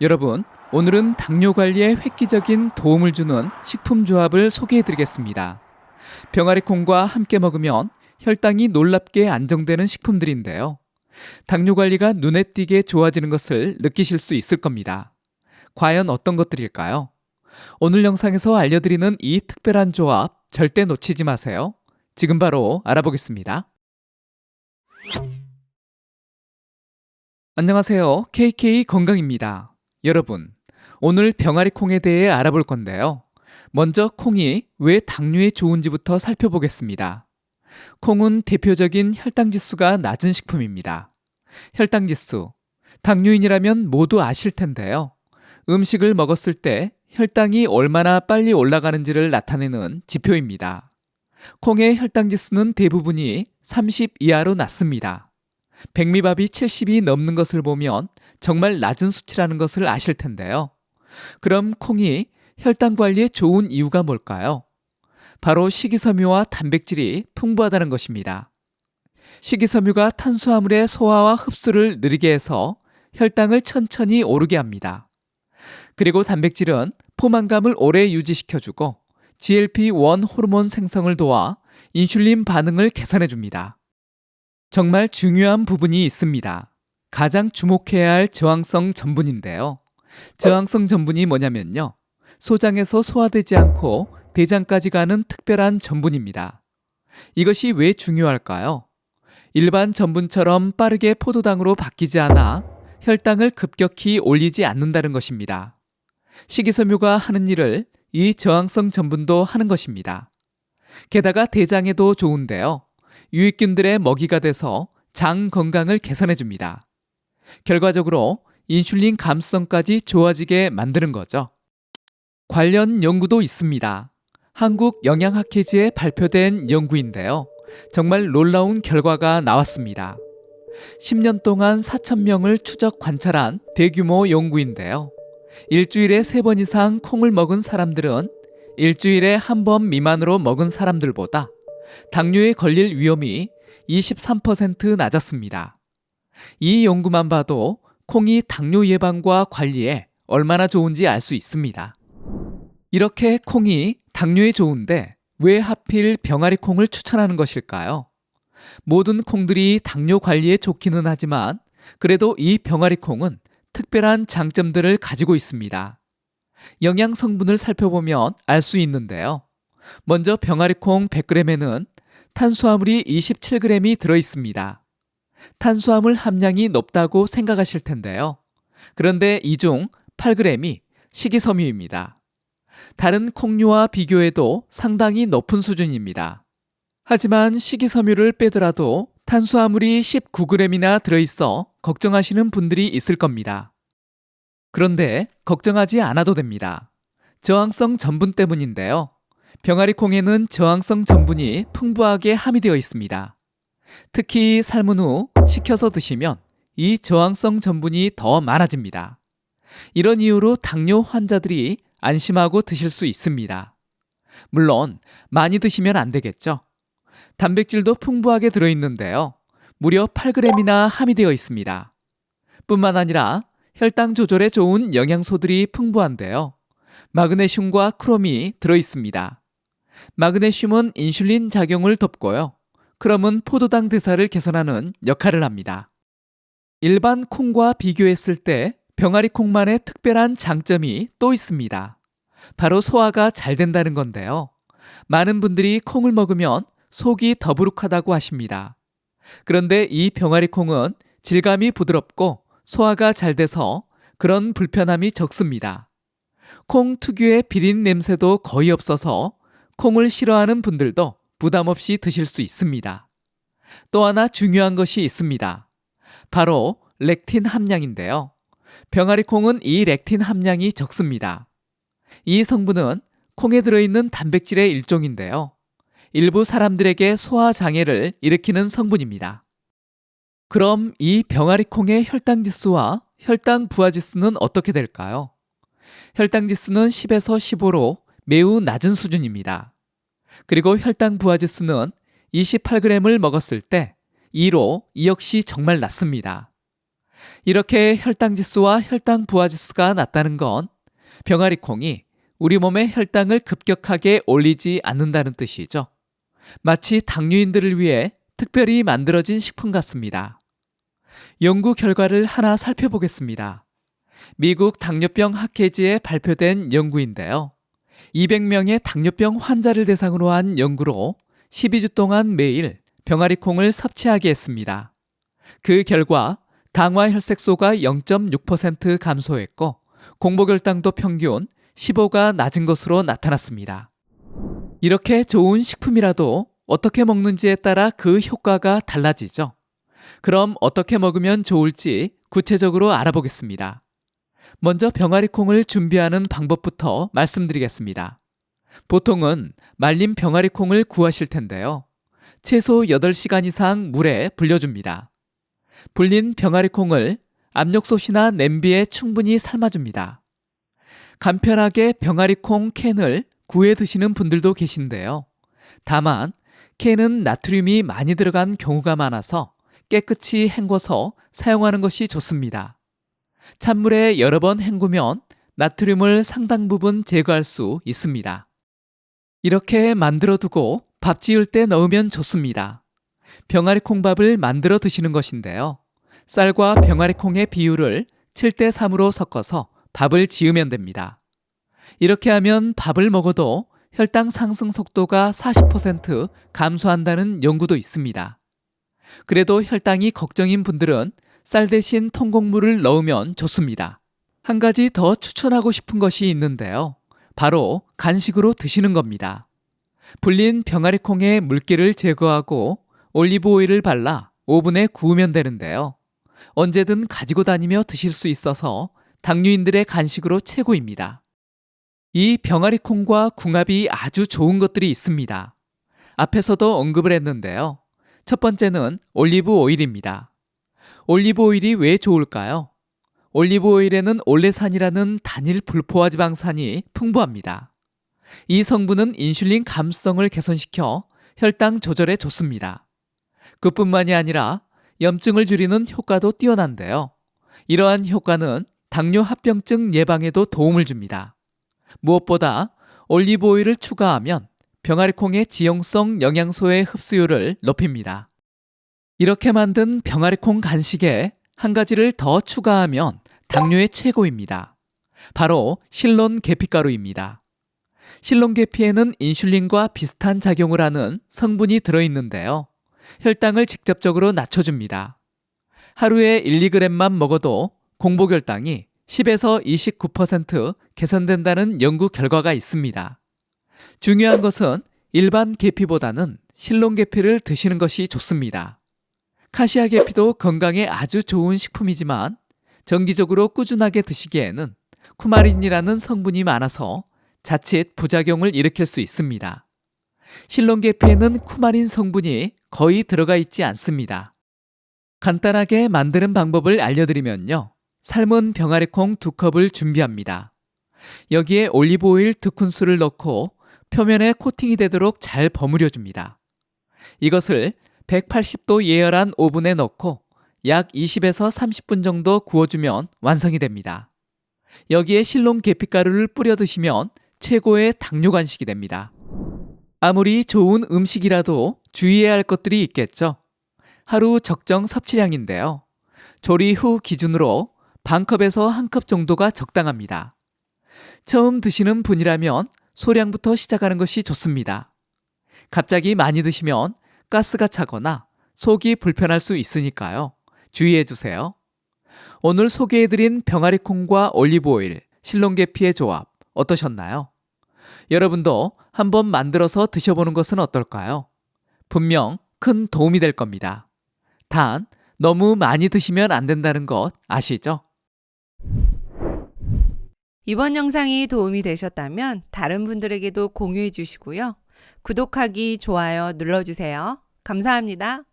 여러분, 오늘은 당뇨 관리에 획기적인 도움을 주는 식품 조합을 소개해 드리겠습니다. 병아리 콩과 함께 먹으면 혈당이 놀랍게 안정되는 식품들인데요. 당뇨 관리가 눈에 띄게 좋아지는 것을 느끼실 수 있을 겁니다. 과연 어떤 것들일까요? 오늘 영상에서 알려드리는 이 특별한 조합 절대 놓치지 마세요. 지금 바로 알아보겠습니다. 안녕하세요. KK 건강입니다. 여러분, 오늘 병아리 콩에 대해 알아볼 건데요. 먼저 콩이 왜 당뇨에 좋은지부터 살펴보겠습니다. 콩은 대표적인 혈당 지수가 낮은 식품입니다. 혈당 지수. 당뇨인이라면 모두 아실 텐데요. 음식을 먹었을 때 혈당이 얼마나 빨리 올라가는지를 나타내는 지표입니다. 콩의 혈당 지수는 대부분이 30 이하로 낮습니다. 백미밥이 70이 넘는 것을 보면 정말 낮은 수치라는 것을 아실 텐데요. 그럼 콩이 혈당 관리에 좋은 이유가 뭘까요? 바로 식이섬유와 단백질이 풍부하다는 것입니다. 식이섬유가 탄수화물의 소화와 흡수를 느리게 해서 혈당을 천천히 오르게 합니다. 그리고 단백질은 포만감을 오래 유지시켜주고 GLP-1 호르몬 생성을 도와 인슐린 반응을 개선해 줍니다. 정말 중요한 부분이 있습니다. 가장 주목해야 할 저항성 전분인데요. 저항성 전분이 뭐냐면요. 소장에서 소화되지 않고 대장까지 가는 특별한 전분입니다. 이것이 왜 중요할까요? 일반 전분처럼 빠르게 포도당으로 바뀌지 않아 혈당을 급격히 올리지 않는다는 것입니다. 식이섬유가 하는 일을 이 저항성 전분도 하는 것입니다. 게다가 대장에도 좋은데요. 유익균들의 먹이가 돼서 장 건강을 개선해 줍니다. 결과적으로 인슐린 감수성까지 좋아지게 만드는 거죠. 관련 연구도 있습니다. 한국 영양학회지에 발표된 연구인데요. 정말 놀라운 결과가 나왔습니다. 10년 동안 4,000명을 추적 관찰한 대규모 연구인데요. 일주일에 3번 이상 콩을 먹은 사람들은 일주일에 한 번 미만으로 먹은 사람들보다 당뇨에 걸릴 위험이 23% 낮았습니다. 이 연구만 봐도 콩이 당뇨 예방과 관리에 얼마나 좋은지 알 수 있습니다. 이렇게 콩이 당뇨에 좋은데 왜 하필 병아리 콩을 추천하는 것일까요? 모든 콩들이 당뇨 관리에 좋기는 하지만 그래도 이 병아리 콩은 특별한 장점들을 가지고 있습니다. 영양 성분을 살펴보면 알 수 있는데요. 먼저 병아리 콩 100g에는 탄수화물이 27g이 들어 있습니다. 탄수화물 함량이 높다고 생각하실 텐데요. 그런데 이 중 8g이 식이섬유입니다. 다른 콩류와 비교해도 상당히 높은 수준입니다. 하지만 식이섬유를 빼더라도 탄수화물이 19g이나 들어있어 걱정하시는 분들이 있을 겁니다. 그런데 걱정하지 않아도 됩니다. 저항성 전분 때문인데요. 병아리 콩에는 저항성 전분이 풍부하게 함유되어 있습니다. 특히 삶은 후 식혀서 드시면 이 저항성 전분이 더 많아집니다. 이런 이유로 당뇨 환자들이 안심하고 드실 수 있습니다. 물론 많이 드시면 안 되겠죠. 단백질도 풍부하게 들어있는데요. 무려 8g이나 함유되어 있습니다. 뿐만 아니라 혈당 조절에 좋은 영양소들이 풍부한데요. 마그네슘과 크롬이 들어있습니다. 마그네슘은 인슐린 작용을 돕고요. 크롬은 포도당 대사를 개선하는 역할을 합니다. 일반 콩과 비교했을 때 병아리 콩만의 특별한 장점이 또 있습니다. 바로 소화가 잘 된다는 건데요. 많은 분들이 콩을 먹으면 속이 더부룩하다고 하십니다. 그런데 이 병아리 콩은 질감이 부드럽고 소화가 잘 돼서 그런 불편함이 적습니다. 콩 특유의 비린 냄새도 거의 없어서 콩을 싫어하는 분들도 부담 없이 드실 수 있습니다. 또 하나 중요한 것이 있습니다. 바로 렉틴 함량인데요. 병아리 콩은 이 렉틴 함량이 적습니다. 이 성분은 콩에 들어있는 단백질의 일종인데요. 일부 사람들에게 소화 장애를 일으키는 성분입니다. 그럼 이 병아리 콩의 혈당 지수와 혈당 부하 지수는 어떻게 될까요? 혈당 지수는 10에서 15로 매우 낮은 수준입니다. 그리고 혈당 부하 지수는 28g을 먹었을 때 2로 이 역시 정말 낮습니다. 이렇게 혈당 지수와 혈당 부하 지수가 낮다는 건 병아리 콩이 우리 몸의 혈당을 급격하게 올리지 않는다는 뜻이죠. 마치 당뇨인들을 위해 특별히 만들어진 식품 같습니다. 연구 결과를 하나 살펴보겠습니다. 미국 당뇨병 학회지에 발표된 연구인데요. 200명의 당뇨병 환자를 대상으로 한 연구로 12주 동안 매일 병아리 콩을 섭취하게 했습니다. 그 결과 당화 혈색소가 0.6% 감소했고 공복혈당도 평균 15가 낮은 것으로 나타났습니다. 이렇게 좋은 식품이라도 어떻게 먹는지에 따라 그 효과가 달라지죠. 그럼 어떻게 먹으면 좋을지 구체적으로 알아보겠습니다. 먼저 병아리 콩을 준비하는 방법부터 말씀드리겠습니다. 보통은 말린 병아리 콩을 구하실 텐데요. 최소 8시간 이상 물에 불려줍니다. 불린 병아리 콩을 압력솥이나 냄비에 충분히 삶아줍니다. 간편하게 병아리 콩 캔을 구해 드시는 분들도 계신데요. 다만 캔은 나트륨이 많이 들어간 경우가 많아서 깨끗이 헹궈서 사용하는 것이 좋습니다. 찬물에 여러 번 헹구면 나트륨을 상당 부분 제거할 수 있습니다. 이렇게 만들어 두고 밥 지을 때 넣으면 좋습니다. 병아리 콩밥을 만들어 드시는 것인데요. 쌀과 병아리 콩의 비율을 7대 3으로 섞어서 밥을 지으면 됩니다. 이렇게 하면 밥을 먹어도 혈당 상승 속도가 40% 감소한다는 연구도 있습니다. 그래도 혈당이 걱정인 분들은 쌀 대신 통곡물을 넣으면 좋습니다. 한 가지 더 추천하고 싶은 것이 있는데요. 바로 간식으로 드시는 겁니다. 불린 병아리 콩의 물기를 제거하고 올리브 오일을 발라 오븐에 구우면 되는데요. 언제든 가지고 다니며 드실 수 있어서 당뇨인들의 간식으로 최고입니다. 이 병아리 콩과 궁합이 아주 좋은 것들이 있습니다. 앞에서도 언급을 했는데요. 첫 번째는 올리브 오일입니다. 올리브 오일이 왜 좋을까요? 올리브 오일에는 올레산이라는 단일 불포화 지방산이 풍부합니다. 이 성분은 인슐린 감수성을 개선시켜 혈당 조절에 좋습니다. 그뿐만이 아니라 염증을 줄이는 효과도 뛰어난데요. 이러한 효과는 당뇨 합병증 예방에도 도움을 줍니다. 무엇보다 올리브 오일을 추가하면 병아리 콩의 지용성 영양소의 흡수율을 높입니다. 이렇게 만든 병아리 콩 간식에 한 가지를 더 추가하면 당뇨의 최고입니다. 바로 실론 계피가루입니다. 실론 계피에는 인슐린과 비슷한 작용을 하는 성분이 들어있는데요. 혈당을 직접적으로 낮춰줍니다. 하루에 1, 2g만 먹어도 공복혈당이 10에서 29% 개선된다는 연구 결과가 있습니다. 중요한 것은 일반 계피보다는 실론 계피를 드시는 것이 좋습니다. 카시아 계 피도 건강에 아주 좋은 식품이지만 정기적으로 꾸준하게 드시기에는 쿠마린이라는 성분이 많아서 자칫 부작용을 일으킬 수 있습니다. 실론 계피에는 쿠마린 성분이 거의 들어가 있지 않습니다. 간단하게 만드는 방법을 알려드리면요. 삶은 병아리 콩두 컵을 준비합니다. 여기에 올리브 오일 두 큰술을 넣고 표면에 코팅이 되도록 잘 버무려 줍니다. 이것을 180도 예열한 오븐에 넣고 약 20에서 30분 정도 구워주면 완성이 됩니다. 여기에 실론 계피가루를 뿌려 드시면 최고의 당뇨 간식이 됩니다. 아무리 좋은 음식이라도 주의해야 할 것들이 있겠죠. 하루 적정 섭취량인데요. 조리 후 기준으로 반컵에서 한 컵 정도가 적당합니다. 처음 드시는 분이라면 소량부터 시작하는 것이 좋습니다. 갑자기 많이 드시면 가스가 차거나 속이 불편할 수 있으니까요. 주의해 주세요. 오늘 소개해드린 병아리 콩과 올리브 오일, 실론계피의 조합 어떠셨나요? 여러분도 한번 만들어서 드셔보는 것은 어떨까요? 분명 큰 도움이 될 겁니다. 단, 너무 많이 드시면 안 된다는 것 아시죠? 이번 영상이 도움이 되셨다면 다른 분들에게도 공유해 주시고요. 구독하기, 좋아요 눌러주세요. 감사합니다.